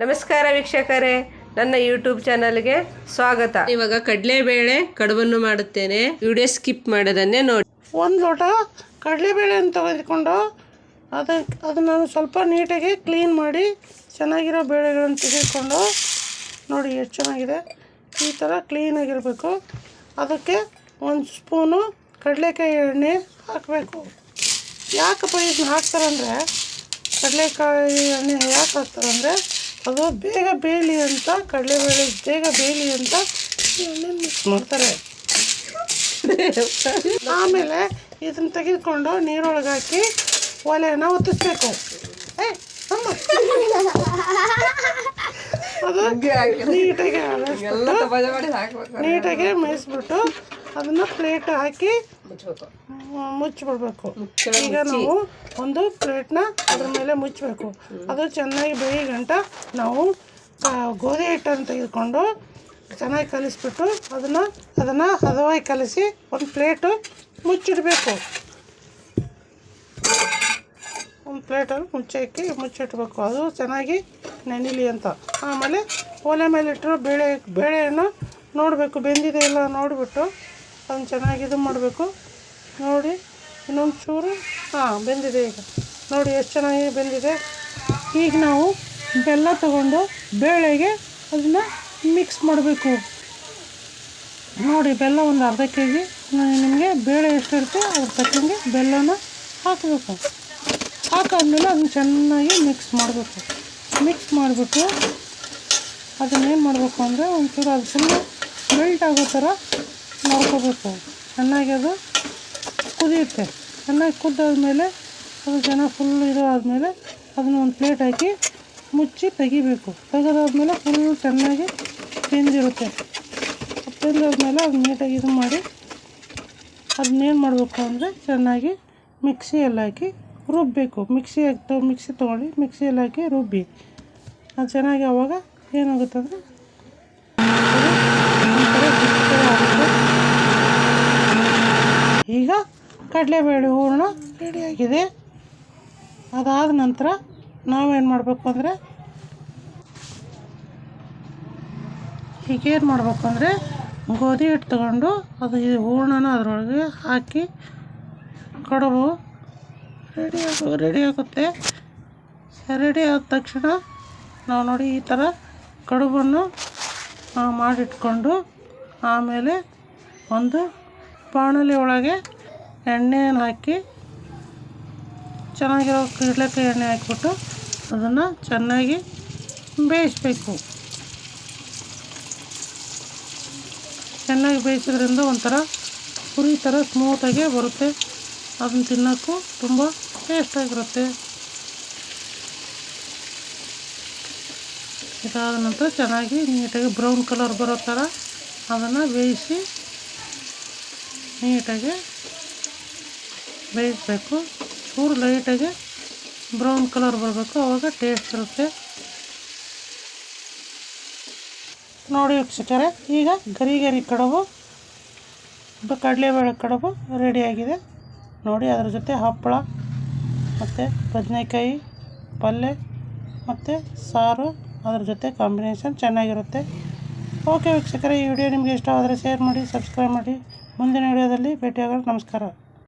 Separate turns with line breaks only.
ನಮಸ್ಕಾರ ವೀಕ್ಷಕರೇ ನನ್ನ ಯೂಟ್ಯೂಬ್ ಚಾನಲ್ಗೆ ಸ್ವಾಗತ. ಇವಾಗ ಕಡಲೆಬೇಳೆ ಕಡುಬನ್ನು ಮಾಡುತ್ತೇನೆ. ವಿಡಿಯೋ ಸ್ಕಿಪ್ ಮಾಡೋದನ್ನೇ ನೋಡಿ.
ಒಂದು ಲೋಟ ಕಡಲೆಬೇಳೆಯನ್ನು ತೆಗೆದುಕೊಂಡು ಅದಕ್ಕೆ ಅದನ್ನು ಸ್ವಲ್ಪ ನೀಟಾಗಿ ಕ್ಲೀನ್ ಮಾಡಿ ಚೆನ್ನಾಗಿರೋ ಬೇಳೆಗಳನ್ನು ತೆಗೆದುಕೊಂಡು ನೋಡಿ ಎಷ್ಟು ಚೆನ್ನಾಗಿದೆ. ಈ ಥರ ಕ್ಲೀನಾಗಿರಬೇಕು ಅದಕ್ಕೆ ಒಂದು ಸ್ಪೂನು ಕಡಲೆಕಾಯಿ ಎಣ್ಣೆ ಹಾಕಬೇಕು. ಯಾಕಪ್ಪ ಇದನ್ನ ಹಾಕ್ತಾರಂದರೆ ಕಡಲೆಕಾಯಿ ಎಣ್ಣೆ ಯಾಕೆ ಹಾಕ್ತಾರಂದರೆ ಅದು ಬೇಗ ಬೇಯಲಿ ಅಂತ ಕಡಲೆಬೇಳೆ ಬೇಗ ಬೇಯಲಿ ಅಂತ ಮಿಕ್ಸ್ ಮಾಡ್ತಾರೆ. ಆಮೇಲೆ ಇದನ್ನ ತೆಗೆದುಕೊಂಡು ನೀರೊಳಗೆ ಹಾಕಿ ಒಲೆಯನ್ನು ಒತ್ತಿಸ್ಬೇಕು. ಅದು ನೀಟಾಗಿ ನೀಟಾಗಿ ಮೇಯಿಸ್ಬಿಟ್ಟು ಅದನ್ನ ಪ್ಲೇಟ್ ಹಾಕಿ ಮುಚ್ಚಬೇಕು ಮುಚ್ಚಿಬಿಡ್ಬೇಕು ಈಗ ನಾವು ಒಂದು ಪ್ಲೇಟ್ನ ಅದ್ರ ಮೇಲೆ ಮುಚ್ಚಬೇಕು ಅದು ಚೆನ್ನಾಗಿ ಬೇಯಿ ಗಂಟ ನಾವು ಗೋಧಿ ಹಿಟ್ಟನ್ನು ತೆಗೆದುಕೊಂಡು ಚೆನ್ನಾಗಿ ಕಲಿಸ್ಬಿಟ್ಟು ಅದನ್ನು ಅದನ್ನು ಹದವಾಗಿ ಕಲಿಸಿ ಒಂದು ಪ್ಲೇಟು ಮುಚ್ಚಿಡಬೇಕು. ಒಂದು ಪ್ಲೇಟಲ್ಲಿ ಮುಚ್ಚಾಕಿ ಮುಚ್ಚಿಟ್ಬೇಕು ಅದು ಚೆನ್ನಾಗಿ ನೆನಿಲಿ ಅಂತ. ಆಮೇಲೆ ಒಲೆ ಮೇಲೆ ಇಟ್ಟರು ಬೇಳೆ ಬೇಳೆಯನ್ನು ನೋಡಬೇಕು. ಬೆಂದಿದೆ ಇಲ್ಲ ನೋಡಿಬಿಟ್ಟು. ಅದನ್ನು ಚೆನ್ನಾಗಿ ಇದು ಮಾಡಬೇಕು. ನೋಡಿ, ಇನ್ನೊಂದು ಚೂರು, ಹಾಂ, ಬೆಂದಿದೆ ಈಗ. ನೋಡಿ, ಎಷ್ಟು ಚೆನ್ನಾಗಿ ಬೆಂದಿದೆ. ಈಗ ನಾವು ಬೆಲ್ಲ ತಗೊಂಡು ಬೇಳೆಗೆ ಅದನ್ನು ಮಿಕ್ಸ್ ಮಾಡಬೇಕು. ನೋಡಿ, ಬೆಲ್ಲ ಒಂದು ಅರ್ಧ ಕೆ ಜಿ ನಿಮಗೆ ಬೇಳೆ ಎಷ್ಟಿರುತ್ತೆ ಅದ್ರ ತಕ್ಕಂಗೆ ಬೆಲ್ಲನ ಹಾಕಬೇಕು. ಹಾಕಾದ್ಮೇಲೆ ಅದನ್ನು ಚೆನ್ನಾಗಿ ಮಿಕ್ಸ್ ಮಾಡಬೇಕು. ಮಿಕ್ಸ್ ಮಾಡಿಬಿಟ್ಟು ಅದನ್ನೇನು ಮಾಡಬೇಕು ಅಂದರೆ ಒಂಚೂರು ಅದು ಫುಲ್ಲು ಮೆಲ್ಟ್ ಆಗೋ ಥರ ನೋಡ್ಕೋಬೇಕು ಚೆನ್ನಾಗಿ ಅದು ಕುದಿಯುತ್ತೆ. ಚೆನ್ನಾಗಿ ಕುದ್ದಾದಮೇಲೆ ಅದು ಚೆನ್ನಾಗಿ ಫುಲ್ ಇದು ಆದಮೇಲೆ ಅದನ್ನ ಒಂದು ಪ್ಲೇಟ್ ಹಾಕಿ ಮುಚ್ಚಿ ತೆಗಿಬೇಕು. ತೆಗೆದಾದ್ಮೇಲೆ ಫುಲ್ ಚೆನ್ನಾಗಿ ಬೆಂದಿರುತ್ತೆ. ಬೆಂದಾದ್ಮೇಲೆ ಅದು ನೀಟಾಗಿ ಇದು ಮಾಡಿ ಅದನ್ನೇನು ಮಾಡಬೇಕು ಅಂದರೆ ಚೆನ್ನಾಗಿ ಮಿಕ್ಸಿಯಲ್ಲಿ ಹಾಕಿ ರುಬ್ಬಬೇಕು ಮಿಕ್ಸಿ ಹಾಕಿ ಮಿಕ್ಸಿ ತೊಗೊಂಡು ಮಿಕ್ಸಿಯಲ್ಲಿ ಹಾಕಿ ರುಬ್ಬಿ. ಅದು ಚೆನ್ನಾಗಿ ಆವಾಗ ಏನಾಗುತ್ತೆ ಅಂದರೆ ಈಗ ಕಡಲೆಬೇಳೆ ಹೂರಣ ರೆಡಿಯಾಗಿದೆ ಅದಾದ ನಂತರ ನಾವೇನು ಮಾಡಬೇಕು ಅಂದರೆ ಈಗೇನು ಮಾಡಬೇಕು ಅಂದರೆ ಗೋಧಿ ಹಿಟ್ಟು ತಗೊಂಡು ಅದು ಈ ಹೂರಣನ ಅದರೊಳಗೆ ಹಾಕಿ ಕಡುಬು ರೆಡಿ ರೆಡಿಯಾಗುತ್ತೆ ರೆಡಿ ಆಗುತ್ತೆ. ರೆಡಿ ಆದ ತಕ್ಷಣ ನಾವು ನೋಡಿ ಈ ಥರ ಕಡುಬನ್ನು ಮಾಡಿಟ್ಕೊಂಡು ಆಮೇಲೆ ಒಂದು ಬಾಣಲೆ ಒಳಗೆ ಎಣ್ಣೆಯನ್ನು ಹಾಕಿ ಚೆನ್ನಾಗಿರೋ ಕಡಲೆಕಾಯಿ ಎಣ್ಣೆ ಹಾಕಿಬಿಟ್ಟು ಅದನ್ನು ಚೆನ್ನಾಗಿ ಬೇಯಿಸ್ಬೇಕು. ಚೆನ್ನಾಗಿ ಬೇಯಿಸೋದ್ರಿಂದ ಒಂಥರ ಪುರಿ ಥರ ಸ್ಮೂತಾಗೇ ಬರುತ್ತೆ. ಅದನ್ನು ತಿನ್ನೋಕ್ಕೂ ತುಂಬ ಟೇಸ್ಟಾಗಿರುತ್ತೆ ಇದಾದ ನಂತರ ಚೆನ್ನಾಗಿ ನೀಟಾಗಿ ಬ್ರೌನ್ ಕಲರ್ ಬರೋ ಥರ ಅದನ್ನು ಬೇಯಿಸಿ ನೀಟಾಗಿ ಬೇಯಿಸಬೇಕು ಚೂರು ಲೈಟಾಗಿ ಬ್ರೌನ್ ಕಲರ್ ಬರಬೇಕು. ಆವಾಗ ಟೇಸ್ಟ್ ಇರುತ್ತೆ. ನೋಡಿ ವೀಕ್ಷಕರೇ, ಈಗ ಗರಿ ಗರಿ ಕಡುಬು ಕಡಲೆಬೇಳೆ ಕಡುಬು ರೆಡಿಯಾಗಿದೆ ನೋಡಿ ಅದರ ಜೊತೆ ಹಪ್ಪಳ, ಮತ್ತು ಬದನೆಕಾಯಿ ಪಲ್ಯ ಮತ್ತು ಸಾರು, ಅದ್ರ ಜೊತೆ ಕಾಂಬಿನೇಷನ್ ಚೆನ್ನಾಗಿರುತ್ತೆ. ಓಕೆ ವೀಕ್ಷಕರೇ, ಈ ವಿಡಿಯೋ ನಿಮಗೆ ಇಷ್ಟ ಆದರೆ ಶೇರ್ ಮಾಡಿ ಸಬ್ಸ್ಕ್ರೈಬ್ ಮಾಡಿ. ಮುಂದಿನ ವಿಡಿಯೋದಲ್ಲಿ ಭೇಟಿಯಾಗೋಣ. ನಮಸ್ಕಾರ.